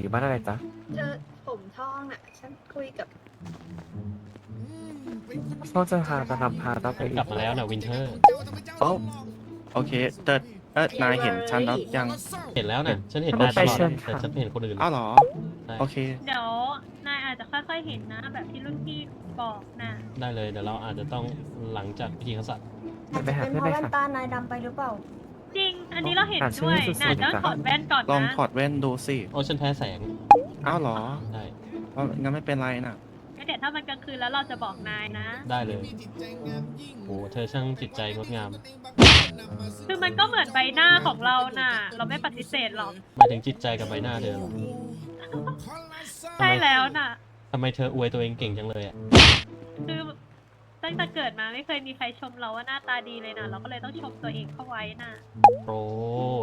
อยู่บ้านอะไรจ๊ะเธอผมทองน่ะ ฉันคุยกับโทษจะพาจะนำพาต้องไปกลับมาแล้วนะวินเทอร์ โอ้โอเคแต่เออนายเห็นฉันแล้วยังเห็นแล้วนะฉันเห็นนายตลอดนะแต่ฉันไม่เห็นคนอื่นอ้าวเหรอใช่โอเค เดี๋ยวนายอาจจะค่อยๆเห็นนะ แบบที่รุ่นพี่บอกนะได้เลยเดี๋ยวเราอาจจะต้องหลังจากพิธีกษัตริย์ไปอาจหาจะเป็นเพื่อนเพเลยราะแว่นค่ะตานายดำไปหรือเปล่า จริง อันนี้เราเห็นอะด้วยชื่อสุดๆน่าจะจ้ะถอดแว่นก่อนลองนะ ถอดแว่นดูสิ โอ้ฉันแพ้แสงอ้าวเหรอได้ว่างั้นไม่เป็นไรน่ะงั้นเดี๋ยวถ้ามันกลางคืนแล้วเราจะบอกนายนะ ได้เลยโอ้เธอช่างจิตใจงดงามคือมันก็เหมือนใบหน้าของเราน่ะ เราไม่ปฏิเสธหรอก หมายถึงจิตใจกับใบหน้าเธอเหรอใช่แล้วน่ะทำไมเธออวยตัวเองเก่งจังเลยอะ คือ ตั้งแต่เกิดมาไม่เคยมีใครชมเราว่าหน้าตาดีเลยนะเราก็เลยต้องชมตัวเองเข้าไว้น่ะโอ้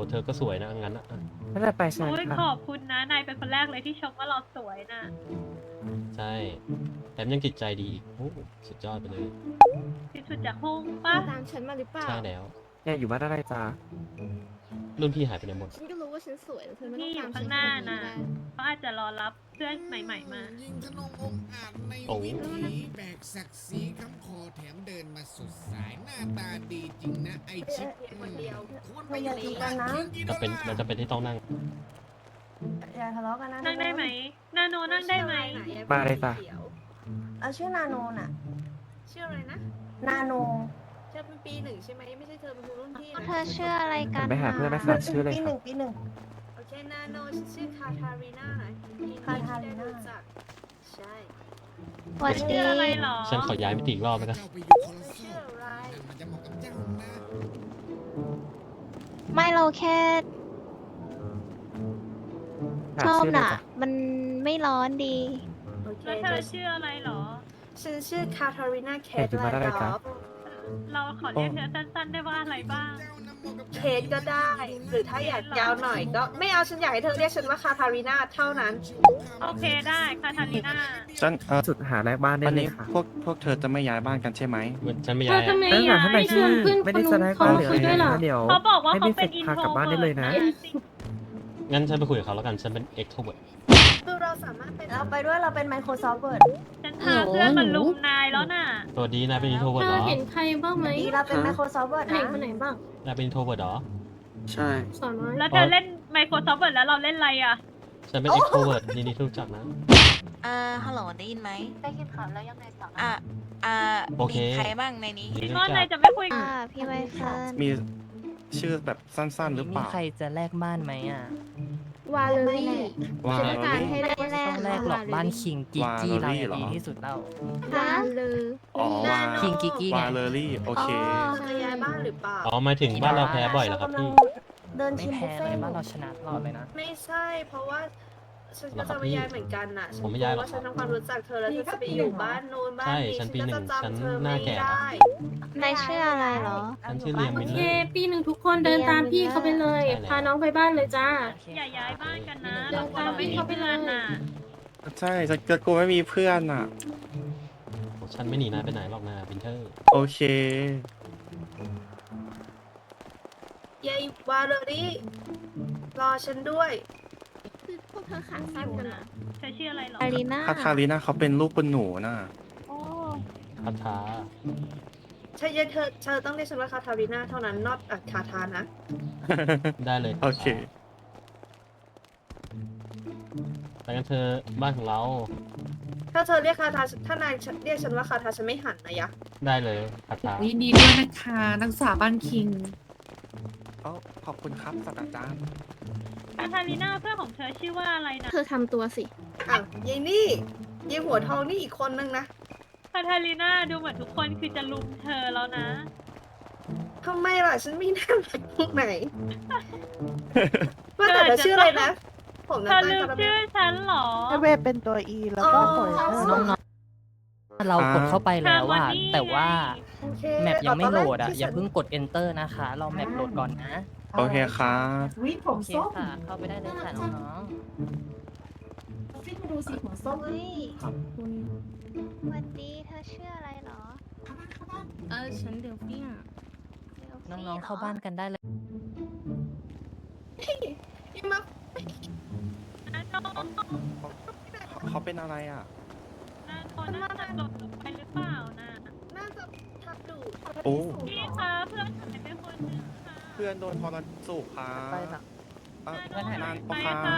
เธอก็สวยนะงั้นอะไม่ได้ไปใช่ไหมโอ้ยขคะอบคุณนะนายเป็นคนแรกเลยที่ชมว่าเราสวยน่ะใช่แถมยังจิตใจดีอีกโอ้สุดยอดไปเลยที่สุดจากห้องป้าตามฉันมาหรือเปล่าใช่แล้วเนี่ยอยู่บ้านอะไรจ๊ะรุ่นพี่หายไปไหนหมดฉันก็รู้ว่าฉันสวยแต่เธอไม่ที่ต้องอยู่ตามฉัข้างนหน้าไปน่ะเขาอาจจะรอรับ เพื่อนใหม่ ๆ มาโอ้แบกศักดิ์ศรีคำคอแถมเดินมาสุดสายหน้าตาดีจริงนะไอชิปคนเดียวไม่อย่าตีกันนะจะเป็นมันจะเป็นที่ต้องนั่ง อย่าทะเลาะกันนะนั่งได้ไหม นาโนนั่งได้ไหม มาเลยจ้ะเอาชื่อนาโนน่ะ ชื่ออะไรนะ นาโนเธอเป็นปีหนึ่งใช่ไหมไม่ใช่เธอเป็นรุ่นพี่เธนะอชื่ออะไรกันไปหาเพื่อนไหมนะคะชื่ออะไรปีหคะนึ่งปีหนึ่งโอเค นาโนฉันชื่อคาทารีนานะยินดีคาทาที่รีได้นารู้จัก ใช่สวัสดีชื่ออะไรหรอ ฉันขอย้ายมิติอีกรอบแล้วกัน เจ้าไปอยู่คนละชื่ชื่อออะไรมันจะเหมาะกับเจ้านะไม่เราแค่หาชอบชื่อเลยน่ะจ้ะมันไม่ร้อนดี โอเคแล้วเธอชื่ออะไรหรอ ฉันชื่อคาทารีนาเคเห็นทอยู่ไลบ้านอะไรดจ๊ะอฟเราขอเรียกเธอสั้นๆได้ว่าอะไรบ้าง เคทก็ได้ หรือถ้าอยากยาวหน่อยก็ไม่เอาฉันอยากให้เธอเรียกฉันว่าคาทารีนาเท่านั้น โอเคได้คาทาลีนาฉันเออสุดหาแรกบ้านได้วันเลยนี้ค่ะ พวกพวกเธอจะไม่ย้ายบ้านกันใช่ไหม ฉันไม่เธย้าอยจะอะไม่เอ้ยหาย้าท่านไหนยที่นะไม่ได้จะได้บ้านหรืออะไรนะเดี๋ยว เขาบอกว่าให้เขาพี่เป็นเฟอิกนพาโทรกลับบ้านได้เลยนะ งั้นฉันไปคุยกับเขาแล้วกัน ฉันเป็น extrovert คือเราสามารถเป็นเราไปด้วยเราเป็น Microsoft Word ฉันพาเพื่อนมาลุมนายแล้วน่ะ สวัสดีนายเป็น introvert เหรอเห็นใครบ้างไหมดีเราเป็น Microsoft Word ใครนะคนไหนบ้าง นายเป็น introvert เหรอ ใช่ สอนไว้แล้วเธอเล่น Microsoft Word แล้วเราเล่นอะไรอะ ฉันเป็น extrovert ยินดีที่รู้จักนะ อ่า ฮัลโหล ได้ยินไหม ได้ยินข่าวแล้วยังไงต่ออ่าอ่าโอเค มีใครบ้างในนี้ยินดีที่ก็รู้จันายกจะไม่คุยอ่าพี่ใบเฟิร์นมีชื่อแบบสั้นๆ หรือเปมีล่า ใครจะแลกบ้านไหมอะ วาเลอรี่วาฉันเลต้องการรี่ให้ได้ไม่แลกต้องแลกหรอกบ้านคิงกิกกี้วาเราเลอรี่เนี่ยเหรอดีที่สุดแล้ววาเลออ๋อวาคิงกิกกี้ไงวาเลอรี่โอเคเธอย้ายบ้านหรือเปล่าอ๋อหมายถึงบ้านเราแพ้บ่อยเหรอครับกำลังพี่เดินไม่ชิมบุแพ้ฟเลเฟ่ยต์บ้านเราชนะตลอดเลยนะ ไม่ใช่เพราะว่า ฉันเหรก็อครัจะบไม่พี่ย้ายเหมือนกันน่ะฉันผมไม่กลัย้ายวหรอกว่าฉันทำความรู้จักเธอแล้วเธอจะไปอยู่บ้านนู้นบ้านใช่นี้ฉันปีหนึ่งก็จะฉันจำเธอหน้าไม่แก่ได้นายชื่ออะไรเหรอ ฉันชื่อเลียมโอมินเคเลอร์ปีหนึ่งทุกคนเดินตามพี่เขาไปเลยใช่แล้วพาน้องไปบ้านเลยจ้า อย่าย้ายบ้านกันนะเดี๋เรายวกลัวเราไม่มีเพื่อนน่ะ ใช่ฉันก็กลัวไม่มีเพื่อนอะ โอ้ฉันไม่หนีนายไปไหนหรอกนะวินเทอร์ โอเค ยายวาเลอรี่รอฉันด้วย คือพวกเธอขาสั้นกันเหรอเธอชื่ออะไรหรออารีนาคาทาลีน่าเขาเป็นลูกเป็นหนูน่ะโอ้คาถาใช่เธอเธอต้องเรียกฉันว่าคาทารีนาเท่านั้นนอตคาทานะ ได้เลยโอเคไปกันเธอบ้านของเรา ถ้าเธอเรียกคาทาถ้านายเรียกฉันว่าคาทาฉันไม่หันนะยะ ได้เลยคาถายินดีด้วยนะคะนักศึกษาบ้านคิงเอ้าขอบคุณครับศาสตราจารย์ คาทาลีนาเพื่อนของเธอชื่อว่าอะไรนะ เธอทำตัวสิ อ้าวยายนี่ยายหัวทองนี่อีกคนนึงนะคาทาลีนาดูเหมือนทุกคนคือจะลุมเธอแล้วนะ ทำไมล่ะ ฉันไม่น่ารักตรงไหน ว่าแต่เธอชื่ออะไรนะ ผมเธน้ำอตาลลืมคาราเมชื่อล ฉันเหรอถ้าเวเป็นตัว E แล้วก็ปล่อยอ๋อน้องๆเรากดเข้าไปแล้วว่าฮาร์โมนีแต่ว่า โอเคแมปยังไม่ตนโหลแรกดอะที่อย่าฉันเพิ่งกด enter นะคะเราแมปโหลดก่อนนะ โอเคครับวิผโอมเคส้มค่ะเข้าไปได้เลยค่ะน้องฟิตมาดูสิหัวส้มเฮ้ยครับสวัสดีเธอชื่ออะไรเหรอเออฉันเดลฟี่อะๆน้องๆเข้าบ้านกันได้เลยพี่มานะน้องเขาเป็นอะไรอะน่าเขาน่าจะหล่นลงไปหรือเปล่านะน่าจะทับดูดโอ้พี่คะเพื่อนหายไปคนนึงค่ะ เพื่อนโดนทรสูบค่ะไปน่ะอะเพื่อนหายไป นานไปปะคะค่ะ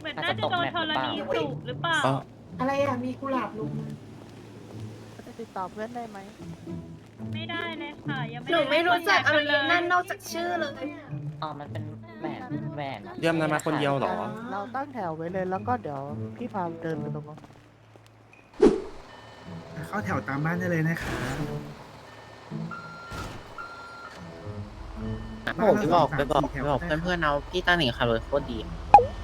เหมือนน่าจะโดนธรณีสูบหรือเปล่า อ๋อ อะไรอะ มีกุหลาบลงมาจะติดต่อเพื่อนได้ไหมไม่ได้เลยค่ะ ยังไม่หนูไม่รู้จักอะไรเลยนั่นนอกจากชื่อเลย อ๋อ มันเป็นแหวนแหวนเยี่ยมนายมาคนเดียวเหรอ เราตั้งแถวไว้เลยแล้วก็เดี๋ยวพี่พาเดินไปตรงนู้นเข้าแถวตามบ้านได้เลยนะคะ ผมไปบอกไปบอกไปบอกเพื่อนๆเอาพี่ต้าหนิงขับรถโคตรดี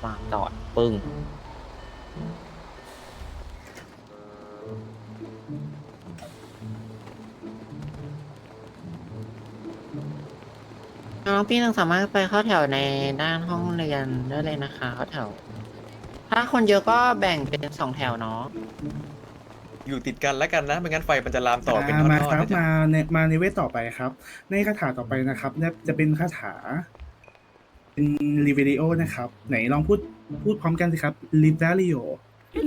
วางจอดปึ้งน้องพี่ต้องสามารถไปเข้าแถวในด้านห้องเรียนได้เลยนะคะเข้าแถว ถ้าคนเยอะก็แบ่งเป็นสองแถวเนาะ อยู่ติดกันแล้วกันนะ ไม่งั้นไฟมันจะลามต่อเป็นทอมาดครับๆนะจ๊ะมาในมาในเวทต่อไปครับ ในคาถาต่อไปนะครับเนี่ยจะเป็นคาถา เป็นรีเวริโอนะครับ ไหนลองพูดพูดพร้อมกันสิครับลิเวริโอ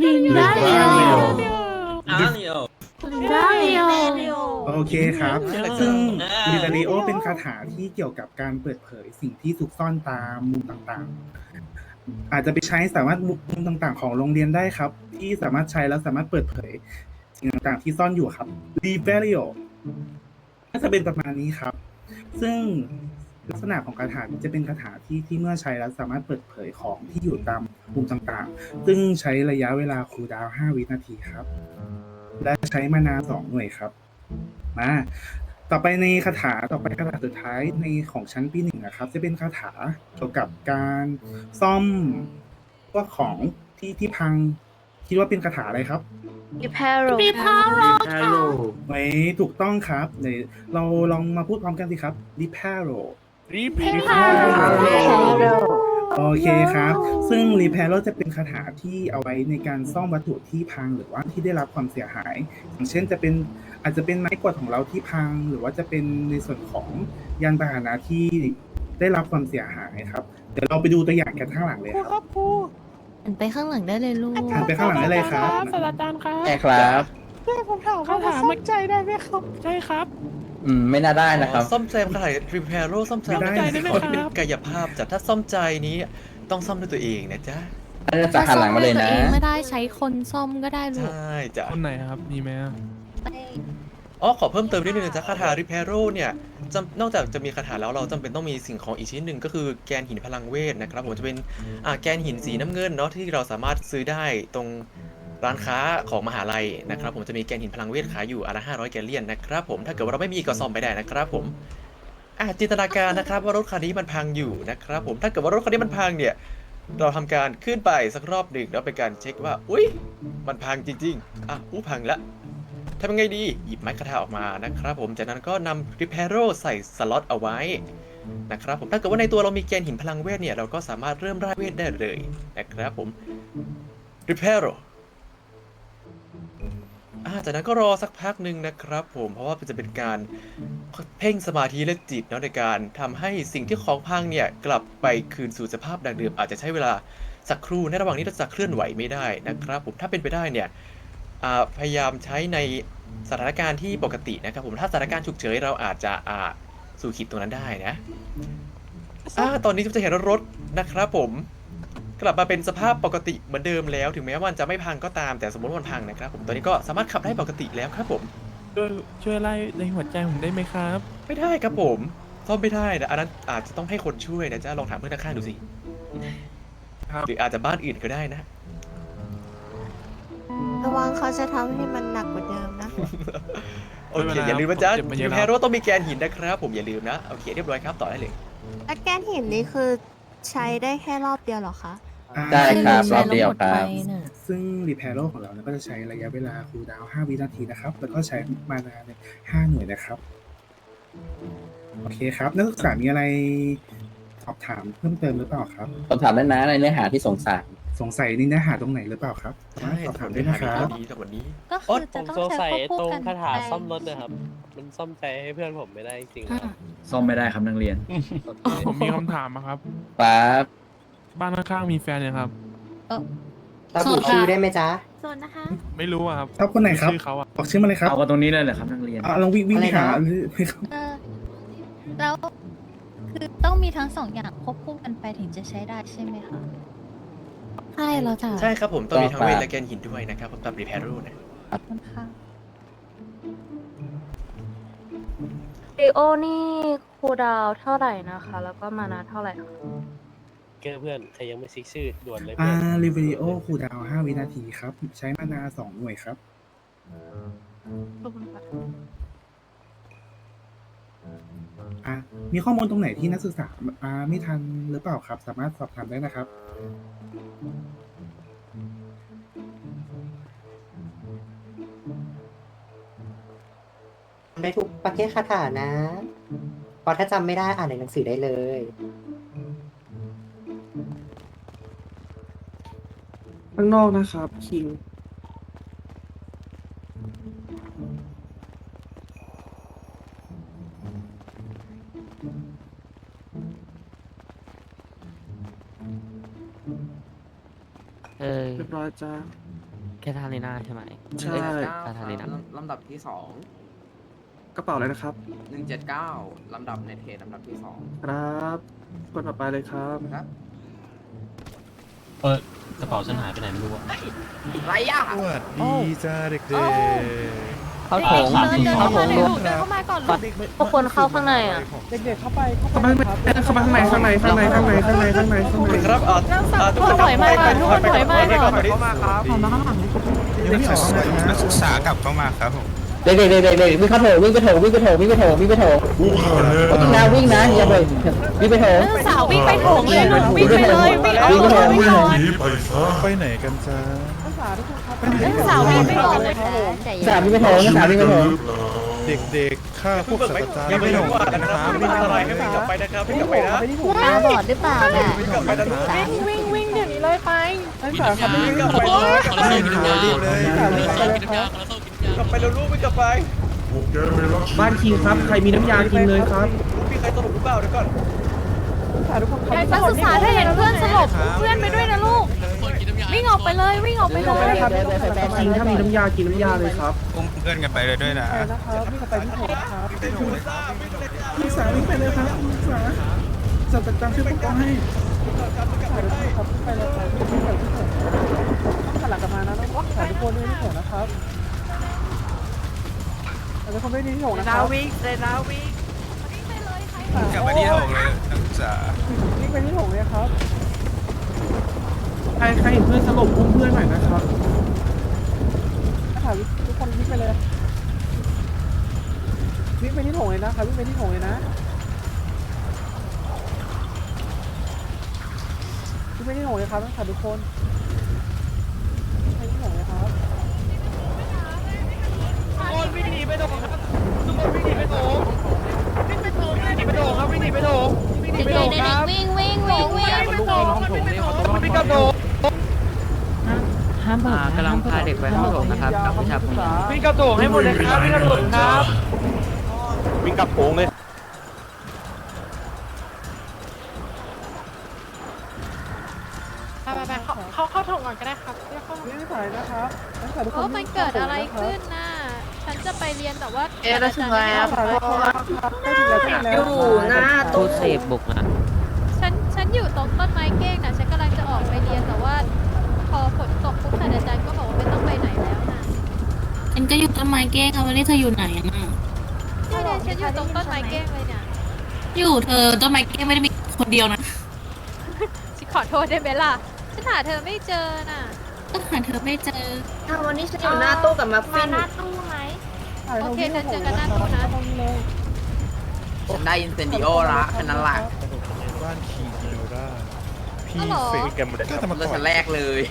ลิงได้โอเคครับ ซึ่งลิเวริโอเป็นคาถาที่เกี่ยวกับการเปิดเผยสิ่งที่ซุกซ่อนตามมุมต่างๆ อาจจะไปใช้สามารถมุมต่างๆ ของโรงเรียนได้ครับ ที่สามารถใช้แล้วสามารถเปิดเผย สิ่งต่างๆ ที่ซ่อนอยู่ครับลิเวริโอน่าจะเป็นประมาณนี้ครับ ซึ่งลักษณะของคาถาจะเป็นคาถาที่ที่เมื่อใช้แล้วสามารถเปิดเผยของที่อยู่ตามมุมต่างๆ ซึ่งใช้ระยะเวลาคูดาว 5 วินาทีครับ และใช้มานาสองหน่วยครับ มา ต่อไปในคาถาต่อไปคาถาสุดท้ายในของชั้นปีหนึ่งนะครับ จะเป็นคาถาเกี่ยวกับการซ่อมพวกของที่ที่พัง คิดว่าเป็นคาถาอะไรครับรีเพโรรีพาโรไว้ถูกต้องครับเดี๋ยวเราลองมาพูดพร้อมกันสิครับ repair Repair โอเคครับ ซึ่ง repair จะเป็นคาถาที่เอาไว้ในการซ่อมวัตถุที่พังหรือว่าที่ได้รับความเสียหาย อย่างเช่นจะเป็น อาจจะเป็นไม้กวาดของเราที่พัง หรือว่าจะเป็นในส่วนของยานพาหนะที่ได้รับความเสียหายครับเดี๋ยวเราไปดูตัวอย่างกันข้างหลังเลยครับหันไปข้างหลังได้เลยลูกหันไปข้างหลังได้เลยครับศาสตราจารย์ครับใช่ครับคาถามันใจได้ไหมครับ ใช่ครับ อืม ไม่น่าได้นะครับซ่อมแซมขนาดรีเพโรซ่อมแซมไม่ได้เป็นนะครับเป็นกายภาพจัดถ้าซ่อมใจนี้ต้องซ่อมด้วยตัวเองนะจ๊ะน่าจะหันหลังมาเลยนะตัวเองไม่ได้ใช้คนซ่อมก็ได้ลูกใช่จ้ะคนไหนครับ มีไหมอ๋ อขอเพิ่มเติมนิดนึงนะจ๊ะคาถาริเพโรเนี่ยจำนอกจากจะมีคาถาแล้วเราจำเป็นต้องมีสิ่งของอีกชิ้นหนึ่งก็คือแกนหินพลังเวทนะครับผมจะเป็นอ่าแกนหินสีน้ำเงินเนาะที่เราสามารถซื้อได้ตรงร้านค้าของมหาลัยนะครับ ผมจะมีแกนหินพลังเวทขายอยู่อันละ500แกลเลียนนะครับผมถ้าเกิดว่าเราไม่มีก็ซ่อมไปได้นะครับผมอะจินตนาการนะครับว่ารถคันนี้มันพังอยู่นะครับผมถ้าเกิดว่ารถคันนี้มันพังเนี่ยเราทำการขึ้นไปสักรอบหนึ่งแล้วเป็นการเช็คว่า อุ้ยมันพังจริงๆอะอู้พังแล้ว ทำยังไงดี หยิบไม้คาถาออกมานะครับผม จากนั้นก็นำ Reparo ใส่สล็อตเอาไว้นะครับผม ถ้าเกิดว่าในตัวเรามีแกนหินพลังเวทเนี่ย เราก็สามารถเริ่มร่ายเวทได้เลยนะครับผม Reparo อ่จากนั้นก็รอสักพักหนึ่งนะครับผมเพราะว่าจะเป็นการเพ่งสมาธิและจิตเนาะในการทำให้สิ่งที่ของพังเนี่ยกลับไปคืนสู่สภาพดังเดิมอาจจะใช้เวลาสักครู่ในระหว่างนี้เราจะเคลื่อนไหวไม่ได้นะครับผมถ้าเป็นไปได้เนี่ย อ่าพยายามใช้ในสถานการณ์ที่ปกตินะครับผมถ้าสถานการณ์ฉุกเฉินเราอาจจะอ่าสู่ขีดตรงนั้นได้นะอ่าตอนนี้จะเห็นรถนะครับผม กลับมาเป็นสภาพปกติเหมือนเดิมแล้ว ถึงแม้ว่ามันจะไม่พังก็ตามแต่สมมติว่ามันพังนะครับผมตอนนี้ก็สามารถขับได้ปกติแล้วครับผม ช่วยช่วยไล่ในหัวใจผมได้ไหมครับ ไม่ได้ครับผมซ่อมไม่ได้นะอันนั้นอาจจะต้องให้คนช่วยนะจ๊ะลองถามเพื่อนข้างๆดูสิครับ หรืออาจจะบ้านอื่นก็ได้นะ ระวังเขาจะทำให้มันหนักกว่าเดิมนะ โอเคอย่าลืมนะจ๊ะเจ็บมาเยยูอะแล้วแพโรต้องมีแกนหินนะครับ ผมอย่าลืมนะ โอเคเรียบร้อยครับต่อได้เลย แล้วแกนหินนี่คือใช้ได้แค่รอบเดียวเหรอคะ ได้ครับรอบเดียวครับ ซึ่งรีแพโรของเราเนี่ยก็จะใช้ระยะเวลาคูลดาวน์5วินาทีนะครับ แล้วก็ใช้มานาเนี่ย5หน่วยนะครับ โอเคครับ นักศึกษามีอะไรสอบถามเพิ่มเติมหรือเปล่าครับผมถามได้นะในเนื้อหาที่สงสัย สงสัยในเนื้อหาตรงไหนหรือเปล่าครับสามารถสอบถามได้นะครับ ดีจากวันนี้ก็คือจะต้องใช้ควบคู่กันไปมันซ่อมใจให้เพื่อนผมไม่ได้จริงซ่อมไม่ได้ครับนักเรียนผมมีคำถามครับครับบ้านข้างๆมีแฟนยังครับ ระบุชื่อได้ไหมจ๊ะ โซนนะคะ ไม่รู้อะครับชอบคนไหนครับ ชื่อเขาอะบอกชื่อมาเลยครับเอากันตรงนี้เลยเหรอครับนักเรียน อะลองวิ่งวิ่งไปหาอะไรนะเลยครับเออแล้วคือต้องมีทั้งสองอย่างควบคู่กันไปถึงจะใช้ได้ใช่ไหมคะ ใช่แล้วจ้ะใช่ครับผมต้องมีทั้งต่อเวไปทและแกนหินด้วยนะครับผมตับรีแพโรนะขอบคุณค่ะดิโอนี่คูดาวเท่าไหร่นะคะ แล้วก็มานาเท่าไหร่คะเกอร์เพื่อนใครยังไม่ซิกชื่อด่วนเลยอ่าเพื่อนรีวิโอคูลดาวน์5วินาทีครับ ใช้มานาสองหน่วยครับ ขอบคุณค่ะ อะมีข้อมูลตรงไหนที่นักศึกษาอ่าไม่ทันหรือเปล่าครับ สามารถสอบถามได้นะครับได้ทุกประเภทคาถานะเพราะถ้าจำไม่ได้อ่านในหนังสือได้เลย ข้างนอกนะครับคิง จ้าแค่ทาลีนาใช่ไหม ใช่ คาทาลีนา ลำดับที่สองกระเป๋าเลยนะครับ หนึ่งเจ็ดเก้าลำดับในเทลำดับที่สองครับกดต่อไปเลยครับ ครับเออกระเป๋าฉันหายไปไหนไม่รู้อะ ไรอะ สวัสดีจ้าเด็ก เขาโถงเดินเดินเขาเข้าโถมางเลยรวลูมกเดินเข้ามาก่อนลูกทุกคนเข้าข้างในอะเข้าไปเข้าไปเข้าไปข้างในข้างในข้างในข้างในข้างในข้างในข้างในครับอ่าอ่าทุกคนถอยมาก่อนทุกคนถอยมาก่อน เข้ามาครับขอมาข้างหลังยังไม่ออกมานักศึกษากลับเข้ามาครับผม เด็กเด็กเด็กเด็กเด็กวิ่งเข้าโถงวิ่งไปโถงวิ่งไปโถงวิ่งไปโถงวิ่งไปโถงวิ่งนะวิ่งนะอย่าเลยวิ่งไปโถงนักศึกษาวิ่งไปโถงเลยลูกวิ่งไปเลยวิ่งเอาวิ่งไปเลโถยงวิ่วิ่งงก่โถองนไปไหนกันจ้านักศึกษาวิ่งไปก่อนเลยสามวิ่งไปโถงสามวิ่งไปโถงเด็กๆข้าพวกศาสตราจารย์ยังไม่ไม่ถึลงงว่ากันนะนะคครัรับบไม่อันตรายให้วิ่งกลับไปนะครับวิ่งกลับไปนะตาบอดหรือเปล่าน่ะวิ่งกลับไปนะวิ่งวิ่งวิ่งเดี๋ยวนี้เลยไปวิ่งกลับไปนะรีบเลย กลับไปแล้วลูกวิ่งกลับไปบ้านคิงครับ ใครมีน้ำยากินเลยครับมีใครสรุปหรือเปล่าเดี๋ยวก่อนนักศึกษาถ้าเห็นเพื่อนสลบเพื่อนไปด้วยนะลูก วิ่งออกไปเลยวิ่งออกไปเลยคิงถ้ามีน้ำยากินน้ำยาเลยครับ อุ้มเพื่อนกันไปเลยด้วยนะนักศึกษาวิ่งไปเลยครับนักศึกษาศาสตราจารย์ช่วยปกป้องให้หลังกลับมานะน้องถ่ายทุกคนด้วยที่โถนะครับ ทุกคนด้วยที่โถนะครับวิ่งเลยนะวิ่งกลับมาที่โถงเลยนักศึกษาวิ่งไปที่โถเลยครับใครใครเห็นเพื่อนสลบอุ้มเพื่อนหน่อยนะครับถ่ายทุกคนวิ่งไปเลย วิ่งไปที่โถงเลยนะครับวิ่งไปที่โถงเลยนะวิ่งไปที่โถงเลยครับต้องถ่ายทุกคน เด็กๆเด็กๆวิ่งวิ่งวิ่งวิ่งห้ามเปิดกำลังพาเด็กไปห้องโถงนะครับกับวิชาพวกนี้วิ่งกระโดดให้หมดเลยครับวิ่งกระโดดครับวิ่งกลับโถงเลยไปไปไปเข้าเข้าโถงก่อนก็ได้ครับเรียกเข้าวิ่งถ่ายนะครับต้องถ่ายทุกคโอ้นมันเกิดอะไรขึ้นน่ะ ฉันจะไปเรียนแต่ว่าเอ๊ะแล้วถึงแล้วถ่ายแล้วครับใกล้ถึงแล้วใกล้ถึงแล้วอยู่หน้าตู้เสพบุกอะฉันฉันอยู่ตรงต้นไม้เก้งนะฉันกำลังจะออกไปเรียนแต่ว่า พอฝนตกปุ๊บศาสตราจารย์ก็บอกว่าไม่ต้องไปไหนแล้วนะฉันก็อยู่ต้นไม้เก้งค่ะวันนี้เธออยู่ไหนน่ะนี่เนี่ยฉันอยู่ตรงต้นไม้เก้งเลยเนี่ยอยู่เธอต้นไม้เก้งไม่ได้มีคนเดียวนะฉันขอโทษได้ไหมล่ะฉันหาเธอไม่เจอน่ะก็หาเธอไม่เจออ้าววันนี้ฉันอยู่หน้าตู้กับมัฟฟินตู้ไหม โอเคฉันเจอกันหน้าตู้นะฉันได้อินเซนดิโอละแค่นั้นละบ้านคีกิโดราพี่อ๋อเหรอเฟกแกมเลยก็จะมาเราก่อฉันนแรกเลย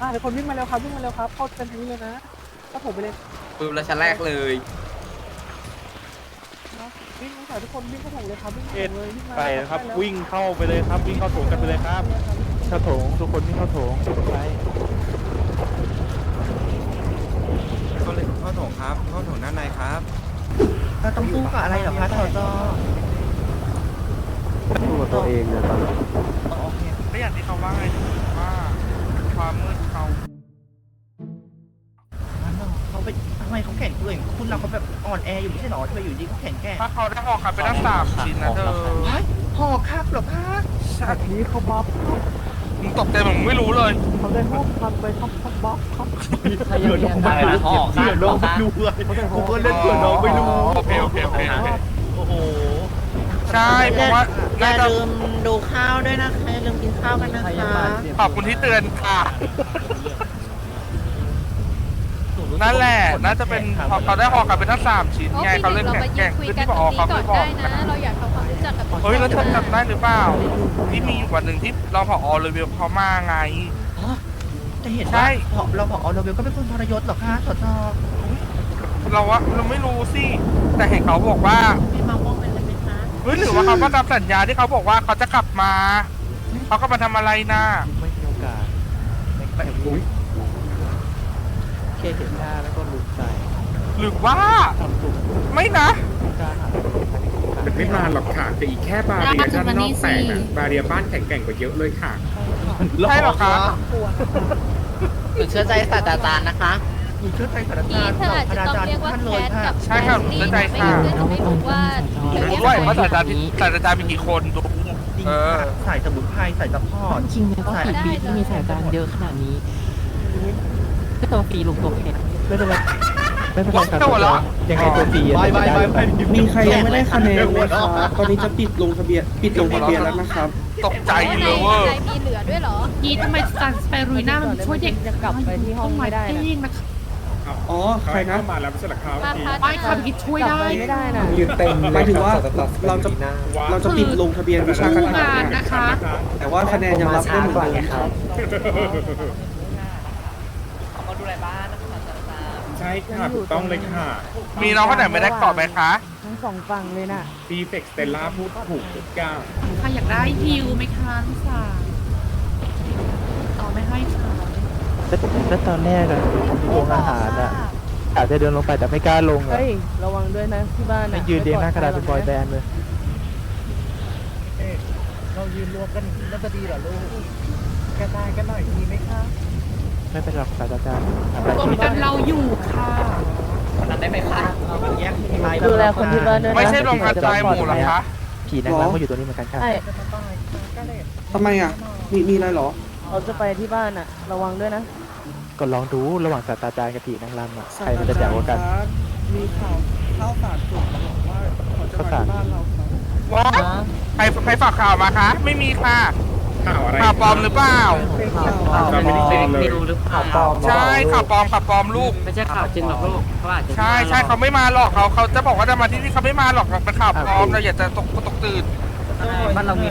อ่าเดี๋ยวคนวิ่งมาเร็วครับวิ่งมาเร็วครับเข้าเป็นทางนี้เลยนะก็ผมไปเลยปุ๊บแล้วฉันแรกเลยวิ่งมาถ่ายทุกคนวิ่งเข้าโถงเลยครับวิ่งเข้าเอ็ดโถงเลยวิ่งมาไปนะครับ วิ่งเข้าไปเลยครับ วิ่งเข้าโถงกันไปเลยครับเข้าโถงทุกคนวิ่งเข้าโถงไป เข้าโถงด้านในครับเราต้องสู้กับอะไรเหรอคะถอจอตัวตัวเองเลยตอนไม่อยากที่เขาว่าไงความมืดเขาเขาไปทำไมเขาแข็งตัวอย่างคุณเราเขาแบบอ่อนแออยู่ไม่ใช่หรอทำไมอยู่ดีเขาแข็งแกร่งถ้าเขาได้ห่อขับไปตั้งสามชิ้นนะเธอห่อคักเหรอคะใช่นี้เขาบัฟ มึงตกใจมึงไม่รู้เลย เขาได้ห่อคักไปท็อปท็อปบ็อกครับใครยังเรียนได้นะห่อคักเผื่อน้องไม่รู้เลยกูก็เล่นเผื่อน้องไม่รู้โอเคโอเคโอเคโอเคโอ้โหใช่เพราะว่าอย่าน่าจะลืมดูข้าวด้วยนะคะอย่าลืมกินข้าวกันนะคะขอบคุณที่เตือนค่ะ นั่นแหละ น่าจะเป็นพอเขาได้ห่อกลับไปทั้งสามชิ้นโอ้ไงพี่หเขานึ่เล่งนเราแข่งมายืแข่นงคุยคือกันที่ตพรองเขานี้เคก่อยนบอกได้นะเราอยากทำความรู้จักกับเฮ้ยแล้วเธอทุกคนจำได้หรือเปล่า ที่มีอยู่วันหนึ่งที่รองผอเลเวลเขามาไงจะเห็นใช่ว่าเราบอกออโรเวลก็เป็นคนทรยศเหรอคะสอทอเราว่าเราไม่รู้สิแต่เห็นเขาบอกว่ามีมาม่วงเป็นอะไรไหมคะเฮ้ยหรือว่าเขาก็ตามสัญญาที่เขาบอกว่าเขาจะกลับมาเขาก็มาทำอะไรนะไม่มีโอกาสแต่ อุ้ยเคเห็นหน้าแล้วก็ลุกใจหรือว่าไม่นะ กล้าหาไม่นานหรอกค่ะแต่อีกแค่บาเรียด้านนอกแตกอะบาเรียบ้านแข็งแกร่งกว่าเยอะเลยค่ะ ใช่เหรอคะหนูเชื่อใจศาสตราจารย์นะคะหนูเชื่อใจศาสตราพี่จารย์เธออาจจะต้องเรียกว่าท่านเลแคยทค่ะกับใช่ครับนี่เข้าใจไม่ค่ะงั้นก็จะไม่รู้ว่าเธอรู้เรียกด้วยใครว่าศาสตราจารย์ที่ศาสตราจารย์มีกี่คนดู เออสายสมุนไพรสายซัพพอร์ตจริงเลยสายปีที่มีสายการเยอะขนาดนี้ก็ ตัวฟรีลูกตัวแข็งไม่เป็นไรไม่เป็นไรครับตัวเหรอยังไงตัวฟรีอะบายบายบายบายมีใครยังไม่ได้คะแนนไหมครับตอนนี้จะปิดลงทะเบียนปิดลงทะเบียนแล้วนะครับ ตกใจในเลยเวอร์ในมีเหลือด้วยเหรอยีทำไมการสเปรุยหน้ามันช่วยเด็กจะกลับไปที่ห้องไม่ได้นะอ๋อ ใครนะมาพัดไม่ค่ะพี่ช่วยได้ไม่ได้นะยืนเต็มหมายถึงว่าเราจะเราจะปิดลงทะเบียนวิชาคาถาเนี่ยนะคะ แต่ว่าคะแนนยังรับได้เหมือนเดิมครับ ใช่ค่ะถูกต้องเลยค่ะมีน้องคนไหนไม่ได้กรอบไหมคะ ทั้งสองฝั่งเลยน่ะ ฟีเฟกสเตลล่าพูดถูกทุกอย่างใครอยากได้ฮิวไหมคะลูกสาวเอาไม่ให้ค่ะแล้วตอนแรกอะโรงอาหารอะอาจจะเดินลงไปแต่ไม่กล้าลงอะเฮ้ย ระวังด้วยนะที่บ้านไม่น่ะยืนเรียงหน้ากระดาษเป็นบอยแบนด์เลย เรายืนรวมกันน่าจะดีเหรอลูกกระจายกันหน่อยดีไหมคะ ไม่เป็นหรอกศาสตราจารย์กดกันเราอยู่ค่ะแยกที่ไม้ดูแลคนที่บ้านด้วยนะไม่ใช่ลงกระจายหมู่เหรอคะผีนางรำก็อยู่ตรงนี้เหมือนกันค่ะใช่ทำไมอะ มีมีอะไรเหรอ เราจะไปที่บ้านอะ ระวังด้วยนะ ก็ลองดูระหว่างศาสตราจารย์กับผีนางรำอะใครมันจะแจ๋วกว่ากัน มีข่าวข้าวสารสุกบอกว่าเขาจะมาที่บ้านเราครับว้าใครใครฝากข่าวมาคะ ไม่มีค่ะ ข่าวอะไรข่าวปลอมหรือเปล่า ข่าวไม่ได้เลยข่าวปลอมใช่ข่าวปลอมข่าวปลอมลูก ไม่ใช่ข่าวจริงหรอกลูกเขาอาจจะใช่ใช่เขาไม่มาหรอกเขาเขาจะบอกว่าจะมาที่นี่เขาไม่มาหรอกเป็นข่าวปลอมเราอย่าจะตกตกตื่นบ้านเรามี